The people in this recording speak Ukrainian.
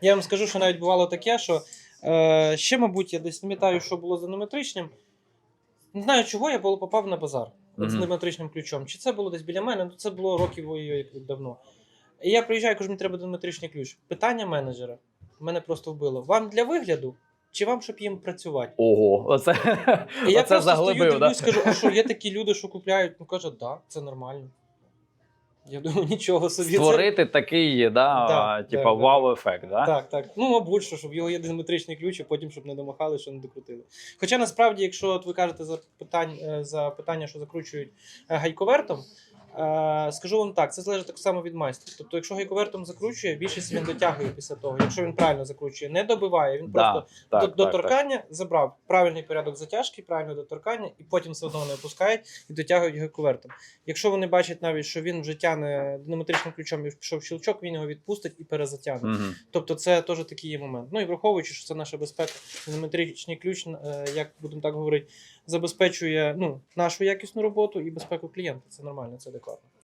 Я вам скажу, що навіть бувало таке, що е, ще, мабуть, я десь пам'ятаю, що було за нометричним. Не знаю, чого я було попав на базар от з нометричним ключом. Чи це було десь біля мене? Ну це було років ой-ой, як давно. І я приїжджаю, кажу, мені треба нометричний ключ. Питання менеджера мене просто вбило. Вам для вигляду чи вам, щоб їм працювати? Ого, оце, І я оце просто заглибив, стою, да? дивлюсь, кажу, а що є такі люди, що купляють? Ну каже, да, це нормально. Я думаю, нічого собі. це- Створити такий, да, Да, типа да, да. вау-ефект, да? Так, так. Ну, мабуть, що, щоб його є диметричний ключ, а потім щоб не домахали, що не докрутили. Хоча насправді, якщо от ви кажете за питань, е, за питання, що закручують е, гайковертом, скажу вам так, це залежить так само від майстра. Тобто, якщо гайковертом закручує, більшість він дотягує після того. Якщо він правильно закручує, не добиває, він Да, просто так, до, так, доторкання забрав правильний порядок затяжки, правильне доторкання, і потім все одно не опускають і дотягують гайковертом. Якщо вони бачать навіть, що він вже тягне динаметричним ключом і пішов щелчок, він його відпустить і перезатягне. Мгм. Тобто це теж такий є момент. Ну і враховуючи, що це наша безпека, геометричний ключ, е, як будемо так говорити, забезпечує ну, нашу якісну роботу і безпеку клієнта. Це нормально, це করো